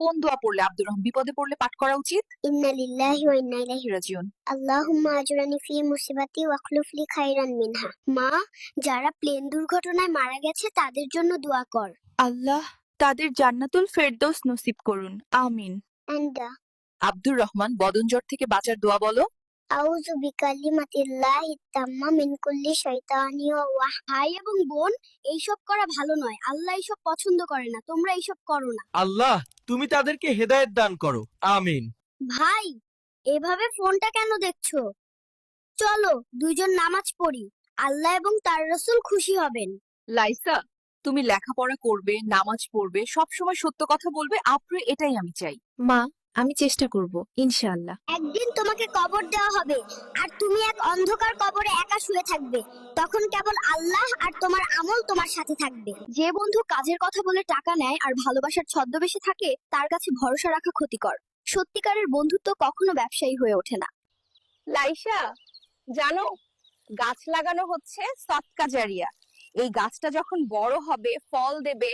কোন দোয়া পড়লে? আব্দুর রহমান বিপদে পড়লে পাঠ করা উচিত? ইন্না লিল্লাহি ওয়া ইন্না ইলাইহি রাজিউন। আল্লাহুম্মা আজরানি ফি মুসিবাতি ওয়াখলুফ লি খাইরান মিনহা। মা যারা প্লেন দুর্ঘটনায় মারা গেছে তাদের জন্য দোয়া কর। আল্লাহ তাদের জান্নাতুল ফেরদৌস নসিব করুন। আমিন। এন্ড আব্দুর রহমান বদনজর থেকে বাঁচার দোয়া বলো। আউযু বিকালিমাতিল্লাহি তাম্মা মিন কুল্লি শাইতানি ওয়া ভাই এবং বোন এইসব করা ভালো নয়। আল্লাহ এইসব পছন্দ করে না। তোমরা এইসব করো না। আল্লাহ তুমি তাদেরকে হেদায়েত দান করো। আমিন। ভাই এভাবে ফোনটা কেন দেখছ? চলো দুইজন নামাজ পড়ি। আল্লাহ এবং তার রসুল খুশি হবেন। লাইসা তুমি লেখাপড়া করবে নামাজ পড়বে সব সময় সত্য কথা বলবে আপরে এটাই আমি চাই। মা আমি চেষ্টা করব ইনশাআল্লাহ। একদিন তোমাকে কবর দেওয়া হবে আর তুমি এক অন্ধকার কবরে একা শুয়ে থাকবে। তখন কেবল আল্লাহ আর তোমার আমল তোমার সাথে থাকবে। যে বন্ধু কাজের কথা বলে টাকা নেয় আর ভালোবাসার ছদ্মবেশে থাকে তার কাছে ভরসা রাখা ক্ষতিকর। সত্যিকারের বন্ধুত্ব কখনো ব্যবসায়ী হয়ে ওঠে না। লাইসা জানো গাছ লাগানো হচ্ছে সৎকা জারিয়া এই গাছটা যখন বড় হবে ফল দেবে